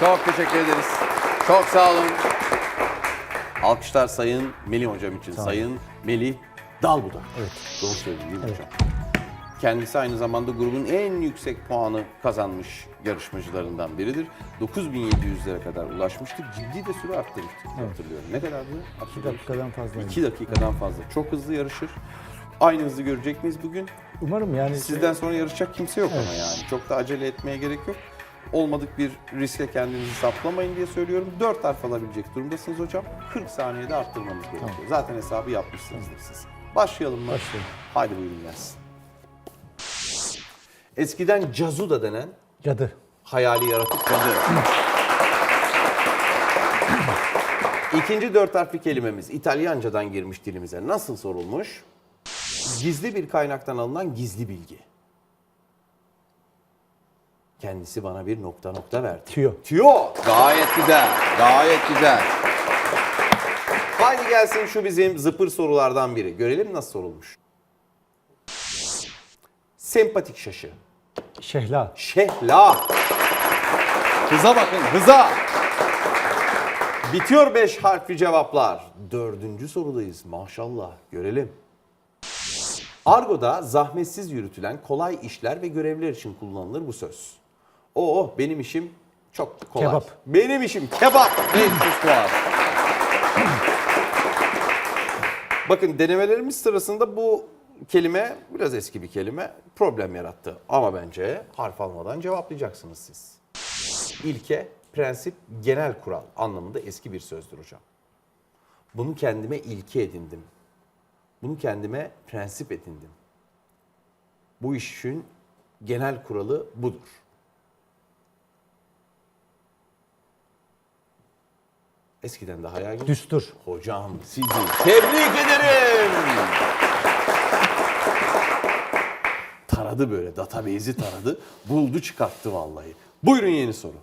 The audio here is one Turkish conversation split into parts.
Çok teşekkür ederiz. Çok sağ olun. Alkışlar Sayın Melih Hocam için. Sayın Melih Dalbudak. Evet. Doğru söylüyorum değil mi hocam? Kendisi aynı zamanda grubun en yüksek puanı kazanmış yarışmacılarından biridir. 9700'lere kadar ulaşmıştı. Ciddi de süre arttırmıştık hatırlıyorum. Ne kadar bu? 2 Hatırlıyor musun? dakikadan fazla. 2 dakikadan fazla. Çok hızlı yarışır. Aynı hızı görecek miyiz bugün? Umarım yani Sizden sonra yarışacak kimse yok ama yani. Çok da acele etmeye gerek yok. Olmadık bir riske kendinizi saplamayın diye söylüyorum. 4 harf alabilecek durumdasınız hocam. 40 saniyede arttırmanız gerekiyor. Zaten hesabı yapmışsınızdır siz. Başlayalım mı? Başlayalım. Haydi buyurun gelsin. Eskiden cazuda denen cadı. hayali yaratık cadı. İkinci dört harfli kelimemiz İtalyancadan girmiş dilimize. Nasıl sorulmuş? Gizli bir kaynaktan alınan gizli bilgi. Kendisi bana bir nokta nokta verdi. Tüyo. Tüyo. Gayet güzel. Gayet güzel. Haydi gelsin şu bizim zıpır sorulardan biri. Görelim nasıl sorulmuş. Sempatik şaşı. Şehla. Şehla. Hıza bakın, hıza. Bitiyor beş harfli cevaplar. Dördüncü sorudayız maşallah. Görelim. Argo'da zahmetsiz yürütülen kolay işler ve görevler için kullanılır bu söz. Oo benim işim çok kolay. Kebap. Benim işim kebap. 500 puan. Bakın denemelerimiz sırasında bu kelime biraz eski bir kelime problem yarattı. Ama bence harf almadan cevaplayacaksınız siz. İlke, prensip, genel kural anlamında eski bir sözdür hocam. Bunu kendime ilke edindim. Bunu kendime prensip edindim. Bu işin genel kuralı budur. Eskiden daha yaygın. Düstur. Hocam sizi tebrik ederim. Taradı böyle database'i taradı. Buldu çıkarttı vallahi. Buyurun yeni soru.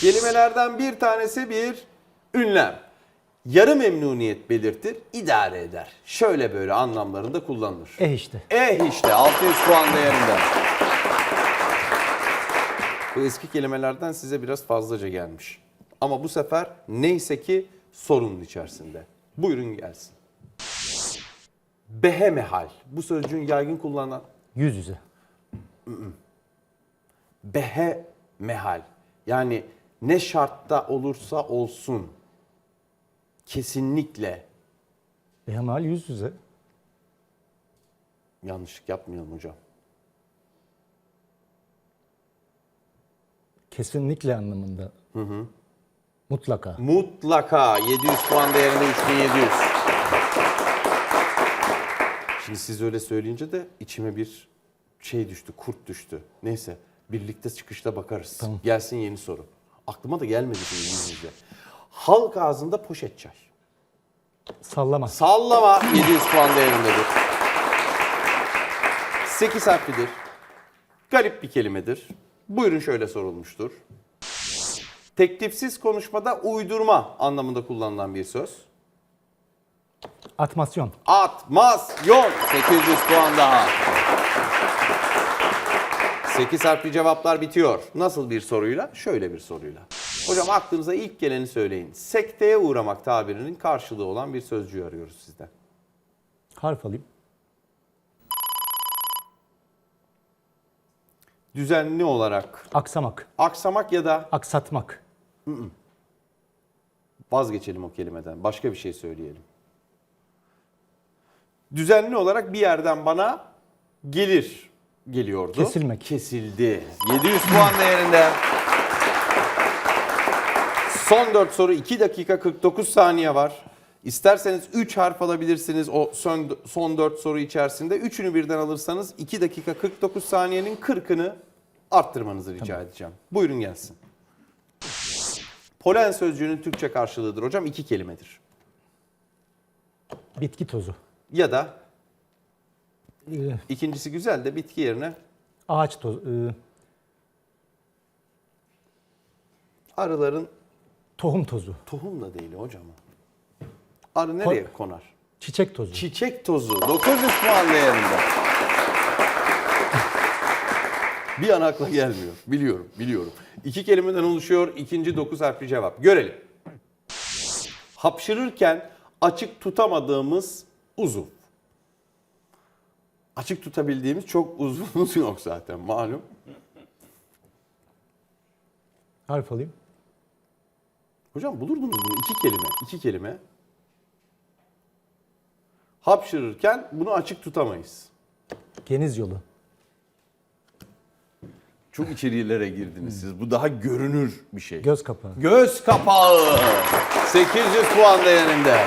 Kelimelerden bir tanesi bir ünlem. Yarı memnuniyet belirtir, idare eder. Şöyle böyle anlamlarında kullanılır. Eh işte. Eh işte 600 puan değerinde. Bu eski kelimelerden size biraz fazlaca gelmiş. Ama bu sefer neyse ki sorunun içerisinde. Buyurun gelsin. Behemehal. Bu sözcüğün yaygın kullanılan Yüz yüze. behemehal. Yani ne şartta olursa olsun kesinlikle Behemal yüz yüze. yanlışlık yapmayalım hocam. Kesinlikle anlamında. Mutlaka. Mutlaka 700 puan değerinde 3700. Şimdi siz öyle söyleyince de içime bir şey düştü, kurt düştü. Neyse birlikte çıkışta bakarız. Tamam. Gelsin yeni soru. Aklıma da gelmedi yüzünüzde. Halk ağzında poşet çay. Sallama. Sallama 700 puan değerindedir. 8 harflidir. Garip bir kelimedir. Buyurun şöyle sorulmuştur. Teklifsiz konuşmada uydurma anlamında kullanılan bir söz. Atmasyon. Atmasyon 800 puan daha. 8 harfli cevaplar bitiyor. Nasıl bir soruyla? Şöyle bir soruyla. Hocam aklınıza ilk geleni söyleyin. Sekteye uğramak tabirinin karşılığı olan bir sözcüğü arıyoruz sizden. Harf alayım. Düzenli olarak Aksamak. aksamak ya da Aksatmak. vazgeçelim o kelimeden. Başka bir şey söyleyelim. Düzenli olarak bir yerden bana gelir geliyordu. Kesilmek. Kesildi. 700 puan değerinde. Son 4 soru 2 dakika 49 saniye var. İsterseniz 3 harf alabilirsiniz o son, son 4 soru içerisinde. Üçünü birden alırsanız 2 dakika 49 saniyenin 40'ını arttırmanızı rica edeceğim. Buyurun gelsin. Polen sözcüğünün Türkçe karşılığıdır hocam. iki kelimedir. Bitki tozu. Ya da Ee, ikincisi güzel de bitki yerine ağaç tozu. ee, arıların tohum tozu. tohum da değil hocam. Arı nereye konar? Çiçek tozu. Çiçek tozu 900 puan değerinde. Bir an akla gelmiyor. Biliyorum, biliyorum. İki kelimeden oluşuyor. ikinci dokuz harfli cevap. Görelim. Hapşırırken açık tutamadığımız uzuv. Açık tutabildiğimiz çok uzvumuz yok zaten malum. Harf alayım. Hocam bulurdunuz bunu. iki kelime. iki kelime. Hapşırırken bunu açık tutamayız. Geniz yolu. Çok içerilere girdiniz siz. Bu daha görünür bir şey. Göz kapağı. Göz kapağı. 800 puan değerinde.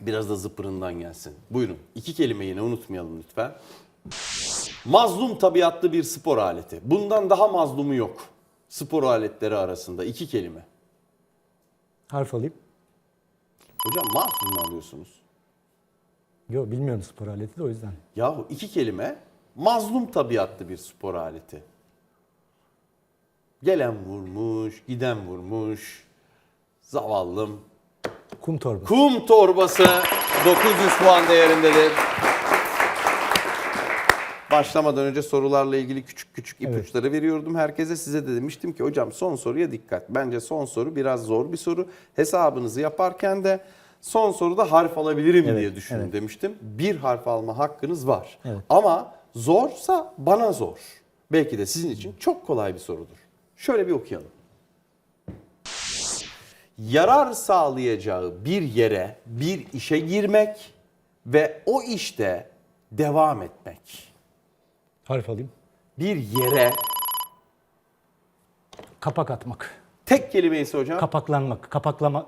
Biraz da zıpırından gelsin. Buyurun. İki kelime yine unutmayalım lütfen. Mazlum tabiatlı bir spor aleti. Bundan daha mazlumu yok. Spor aletleri arasında iki kelime. Harf alayım. Hocam mazlum mu alıyorsunuz? Yok bilmiyorum spor aleti de o yüzden. Yahu iki kelime mazlum tabiatlı bir spor aleti. Gelen vurmuş, giden vurmuş. Zavallım. Kum torbası. Kum torbası 900 puan değerindedir. Başlamadan önce sorularla ilgili küçük küçük ipuçları veriyordum herkese. Size de demiştim ki hocam son soruya dikkat. Bence son soru biraz zor bir soru. Hesabınızı yaparken de son soruda harf alabilirim Evet, diye düşünün evet. demiştim. Bir harf alma hakkınız var. Evet. Ama zorsa bana zor. Belki de sizin için çok kolay bir sorudur. Şöyle bir okuyalım yarar sağlayacağı bir yere, bir işe girmek ve o işte devam etmek. Harf alayım. Bir yere Kapak atmak. tek kelime ise hocam. Kapaklanmak. Kapaklama.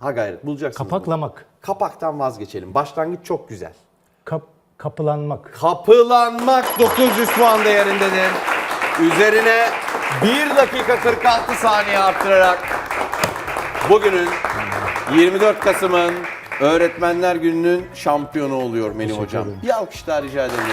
ha gayret bulacaksınız. bunu. Kapaklamak. Kapaktan vazgeçelim. Başlangıç çok güzel. Kap, kapılanmak. Kapılanmak 900 puan değerindedir. Üzerine 1 dakika 46 saniye arttırarak bugünün 24 Kasım'ın Öğretmenler Günü'nün şampiyonu oluyor Melih Hocam. ederim. Bir alkış daha rica edelim.